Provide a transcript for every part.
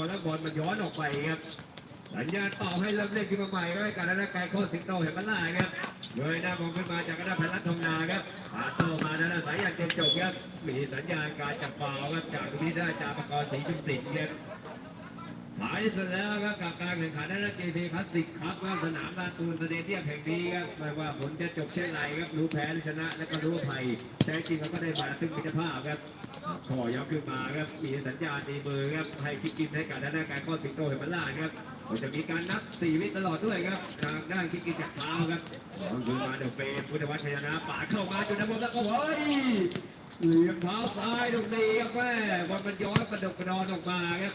พอแล้วบอลมันย้อนออกไปครับสัญญาณเป่าให้เริ่มเล่นขึ้นมาใหม่ก็ให้การนักกายโคตรสิงโตเห็นมันล่าครับเงยหน้ามองขึ้นมาจากกระดาษพันลัดทองนาครับปาโตมาด้านหน้าสายยานเต็มจบครับมีสัญญาณการจับฟาวครับจากตรงนี้ได้จากประกรณ์ศรีชุมศิลป์ครับท้ายสุดแล้วครับกับการแข่งขันนักกีฬาพลาสติกครับว่าสนามลานตูนสเตเดียมแห่งนี้ครับไม่ว่าผลจะจบเช่นไรครับรู้แพ้หรือชนะและก็รู้ว่าภัยแท้จริงเราก็ได้มาซึ่งมิตรภาพครับ ขอย้ำขึ้นมาครับ มีสัญญาณในมือครับ ให้คิดกินให้การด้านหน้าการข้อสิงโตเห็นมันล่าครับเราจะมีการนับ4วิตลอดด้วยครับทางด้านคิดกินจากเท้าครับต้องขึ้นมาเดอะเฟนพุทธวัชยนะป่าเข้ามาจนน้ำมันแล้วก็เฮ้ยเหลี่ยมเท้าซ้ายตรงนี้ครับแม่บอลมันย้อนกระดกกระดอนออกมาครับ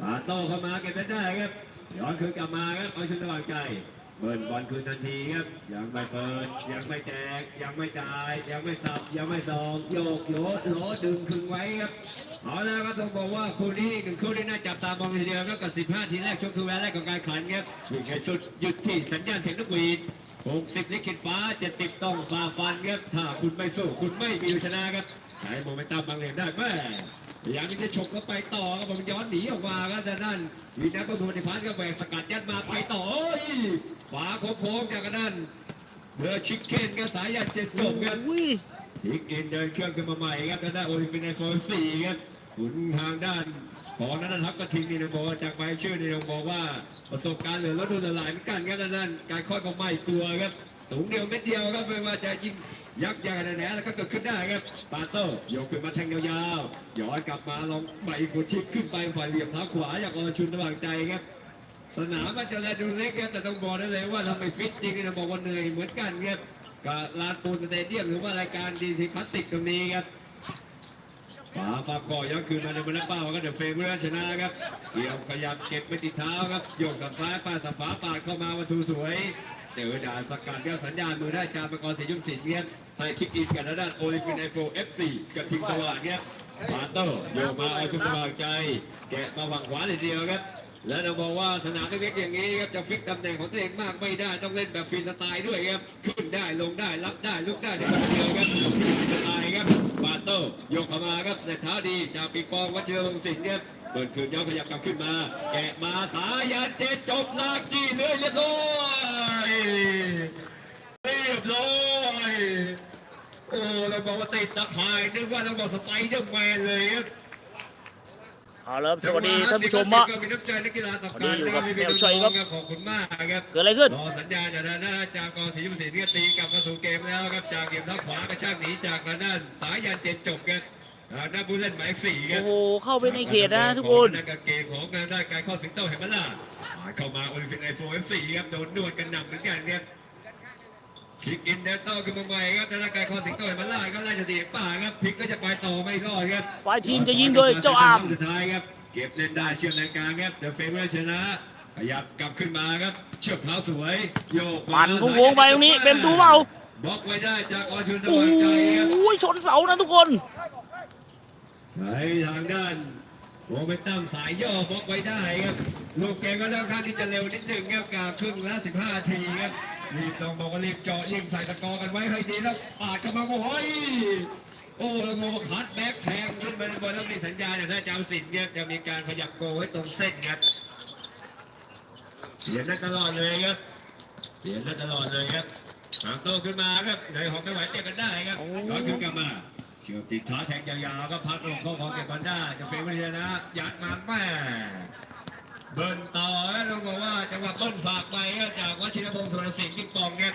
ปาโต้เข้ามาเก็บได้ครับ ย้อนคืนกลับมาครับเอาชนระวางใจ เบิร์นบอลคืนทันทีครับ ยังไม่เปิด ยังไม่แจก ยังไม่จ่าย ยังไม่สับ ยังไม่สองโยกโยดโลดึงคึงไว้ครับ เอาแล้วก็ต้องบอกว่าคู่นี้หนึ่งคู่ที่น่าจับตามองทีเดียวครับกับ 15 ทีแรกช่วงคือแวลแรกของการขันครับยิงให้สุดหยุดที่สัญญาณเสียงนกหวีด 60ลิขิตฟ้า 70 ต้องฝ่าฟันครับถ้าคุณไม่สู้ คุณไม่มีชนะครับใช้โมเมนตัมบางเหลี่ยมได้แม่พยายามที่จะฉกเข้าไปต่อครับผมย้อนหนีออกมาครับด้านนั้นวีนัทประมูลในพันก็แหวกสกัดยัดมาไปต่อโอ้ยขวาโค้งๆจากด้านเบอร์ชิคเก้นก็สายยันเจ็ดจบครับอุ้ยชิคเก้นเดินเครื่องขึ้นมาใหม่ครับด้านด้านโอลิมปิกในโซนสี่ครับขุนทางด้าน ของนันทัพกระทิงนี่นะบอกว่าจากใบชื่อนี่ต้องบอกว่าประสบการณ์เหลือแล้วดูละลายเหมือนกันครับด้านนั้นการค่อยของไม่ตัวครับสูงเดียวเม็ดเดียวครับไม่ว่าจะยิงยักษ์ใหญ่ขนาดไหนแล้วก็เกิดขึ้นได้ครับปาโต้ยกขึ้นมาแทงยาวๆย้อนกลับมาลองใบกุชิดขึ้นไปฝ่ายเหลี่ยมเท้าขวาอยากอชุนระหว่างใจครับสนามมันจะแลดูเล็กครับแต่ต้องบอกได้เลยว่าทำไมฟิตจริงนะบอกว่าเหนื่อยเหมือนกันครับกับลานปูนสเตเดียมหรือว่ารายการดีทีคลาสสิกตรงนี้ครับ ฝาปากก่อย้อนคืนมาในบรรเป้าก็เดี๋ยวเฟรมเพื่อชนะครับเกี่ยวขยับเก็บไปติดเท้าครับโยกสับซ้ายป้าสับฝาปาดเข้ามาวัตถุสวยเจอด่านสกัดแก้วสัญญาณมือได้จามประกรศรียุ่มสินเงี้ยให้คิกอินกันด้านโอลิมปิกไอโฟเอฟซีกับทีมสว่างเงี้ยปาโต้โยกมาเอาชุดสว่างใจ แกะมาฝั่งขวาเลยเดียวครับและเราบอกว่าสนามเล็กๆอย่างนี้ครับจะฟิกตำแหน่งของตัวเองมากไม่ได้ต้องเล่นแบบฟรีสไตล์ด้วยครับขึ้นได้ลงได้รับได้ลุกได้ในคนเดียวครับฟรีสไต บาโต้โยกเข้ามาครับเสร็จเท้าดีจากปีกปองวัชรวงศ์สิงห์เนี่ยเปิดคืนย้อนขยับกลับขึ้นมา แกะมาสายาเจ็ดจบลากจี้เลยเรียบร้อยเรียบร้อยโอ้เราบอกว่าติดตะข่ายนึกว่าเราบอกสไปเดอร์แมนเลยครับ เอาละครับสวัสดีท่านผู้ชมฮะมีน้ำใจนักกีฬาต่างวันนี้อยู่กับมีแนวชัยครับ ขอบคุณมากครับเกิดอะไรขึ้น รอสัญญาณจากด้านหน้าจากกองศรียุทธศรีที่ตีกลับมาสู่เกมแล้วครับจากเกมเท้าขวากระชากหนีจากทางด้านสายยานเจ็ดจบกันทางด้านผู้เล่นหมายเลขสี่ครัโอ้บ โหเข้าไปในเขตนะทุกคนนักเกมของทางด้านการข้อสิงโตเห็นไหมล่ะเข้ามาโอลิมปิกไอโฟเอฟสี่ครับโดนนวดกันหนักเหมือนกันครับ พลิกอินเดนโต้ขึ้นมาใหม่ครับทางด้านการข้อสิงโตเห็นไหมล่ะก็ไล่จะตีป่าครับพลิกก็จะไปต่อไม่รอดครับฝ่ายทีมจะยิงโดยเจ้าอามสุดท้ายครับเก็บเล่นได้เชื่อมในกลางครับเดอะเฟเวอร์ชนะขยับกลับขึ้นมาครับ เชือกเท้าสวยโยกมาปั่นโค้งๆไปตรงนี้เป็นประตูเปล่าบล็อกไว้ได้จากออชุนโอ้วางใจครับโหชนเสานะทุกคนในทางด้าน โมเมนตัมสายย่อบล็อกไว้ได้ครับ ลูกเกมก็ค่อนข้างที่จะเร็วนิดหนึ่งครับกาครึ่งละ15ทีครับรีบต้องบอกว่ารีบเจาะรีบใส่ตะกอกันไว้ให้ดีแล้วปาดเข้ามาโอ้ยโอ้แล้วโมคัดแบ็คแทงขึ้นไปบนแล้วมีสัญญาณอย่างถ้าจำสินเนี่ยจะมีการขยับโกไว้ตรงเส้นครับเปลี่ยนได้ตลอดเลยครับเปลี่ยนได้ตลอดเลยครับหางโตขึ้นมาครับในหอกไม่ไหวเตะกันได้ครับโอ้ย้อนขึ้นกลับมา เชื่อมติดท้าแทงยาวๆก็พักลงเข้าของเก็บบอลได้จะเป็นวิทยานะยัดมาแม่เบิร์นต่อแล้วต้องบอกว่าจังหวะต้นฝากไปจากวชิรพงศ์สุรสิงห์ที่กองเนี่ย